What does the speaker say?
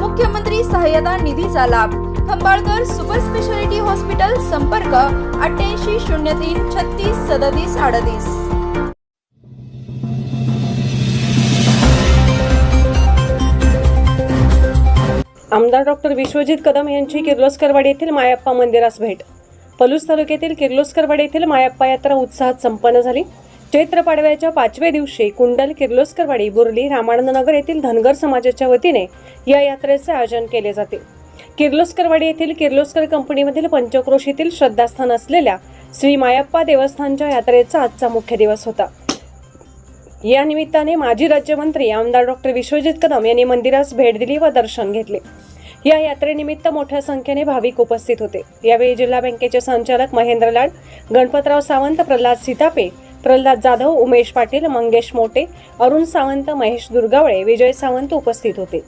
मुख्यमंत्री सहाय्यता निधीचा लाभ. खंबाळकर सुपर स्पेशालिटी हॉस्पिटल संपर्क अठ्ठ्याऐंशी शून्य तीन छत्तीस सदतीस अडतीस. आमदार डॉक्टर विश्वजित कदम यांची किर्लोस्करवाडी येथील मायाप्पा मंदिरास भेट. पलूस तालुक्यातील किर्लोस्करवाडी येथील मायाप्पा यात्रा उत्साहात संपन्न झाली. चैत्र पाडव्याच्या पाचव्या दिवशी कुंडल किर्लोस्करवाडी बुर्ली रामानंदनगर येथील धनगर समाजाच्या वतीने या यात्रेचे आयोजन केले जाते. किर्लोस्करवाडी येथील किर्लोस्कर कंपनीमधील पंचक्रोशीतील श्रद्धास्थान असलेल्या श्री मायप्पा देवस्थानच्या यात्रेचा आजचा मुख्य दिवस होता. या निमित्ताने माजी राज्यमंत्री आमदार डॉक्टर विश्वजित कदम यांनी मंदिरास भेट दिली व दर्शन घेतले. या यात्रेनिमित्त मोठ्या संख्येने भाविक उपस्थित होते. यावेळी जिल्हा बँकेचे संचालक महेंद्र लाड गणपतराव सावंत प्रल्हाद सीतापे प्रल्हाद जाधव उमेश पाटील मंगेश मोटे अरुण सावंत महेश दुर्गावळे विजय सावंत उपस्थित होते.